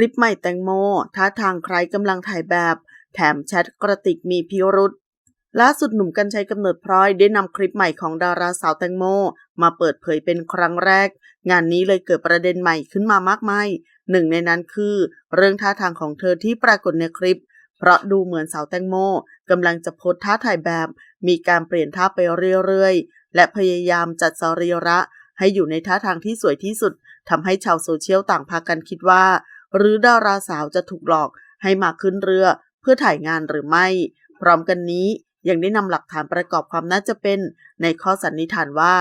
ลิปใหม่แตงโมท่าทางใครกำลังถ่ายแบบ แถมแชทกระติกมีพิรุษล่าสุดหนุ่มกัญชัยกำเนิดพลอยได้นำคลิปใหม่ของดาราสาวแตงโม มาเปิดเผยเป็นครั้งแรก งานนี้เลยเกิดประเด็นใหม่ขึ้นมามากมาย หนึ่งในนั้นคือ เรื่องท่าทางของเธอที่ปรากฏในคลิป เพราะดูเหมือนสาวแตงโมกำลังจะโพสท่าถ่ายแบบ มีการเปลี่ยนท่าไปเรื่อยๆ และพยายามจัดสรีระ ให้อยู่ในท่าทางที่สวยที่สุดทำให้ชาวโซเชียลต่างพากันคิดว่า หรือดาราสาวจะถูกหลอกให้มาขึ้นเรือเพื่อถ่ายงานหรือไม่ พร้อมกันนี้ยังได้นำหลักฐานประกอบความน่าจะเป็น ในข้อสันนิษฐานว่า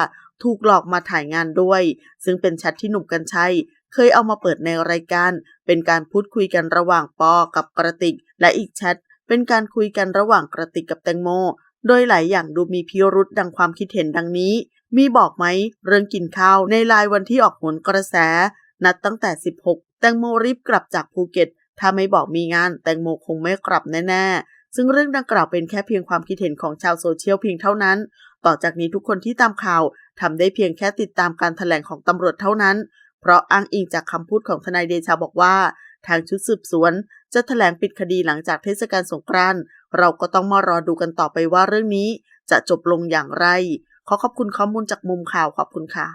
ถูกหลอกมาถ่ายงานด้วย ซึ่งเป็นแชทที่หนุ่มกัญชัยเคยเอามาเปิดในรายการ เป็นการพูดคุยกันระหว่างปอกับกระติก และอีกแชทเป็นการคุยกันระหว่างกระติกกับแตงโม โดยหลายอย่างดูมีพิรุษดังความคิดเห็นดังนี้ มีบอกไหมเรื่องกินข้าวในไลน์วันที่ออกผลกระแส นัดตั้งแต่ 16 แตงโมรีบกลับจากภูเก็ต ถ้าไม่บอกมีงาน แตงโมคงไม่กลับแน่ๆ ซึ่งเรื่องดังกล่าวเป็นแค่เพียงความคิดเห็นของชาวโซเชียลเพียงเท่านั้น ต่อจากนี้ทุกคนที่ตามข่าวทำได้เพียงแค่ติดตามการถแถลงของตำรวจเท่านั้น เพราะอ้างอิงจากคำพูดของทนายเดชาบอกว่า ทางชุดสืบสวน จะถแถลงปิดคดีหลังจากเทศกาลสงกรานต์เราก็ต้องมารอดูกันต่อไปว่าเรื่องนี้ จะจบลงอย่างไร ขอขอบคุณข้อมูลจากมุมข่าวขอบคุณค่ะ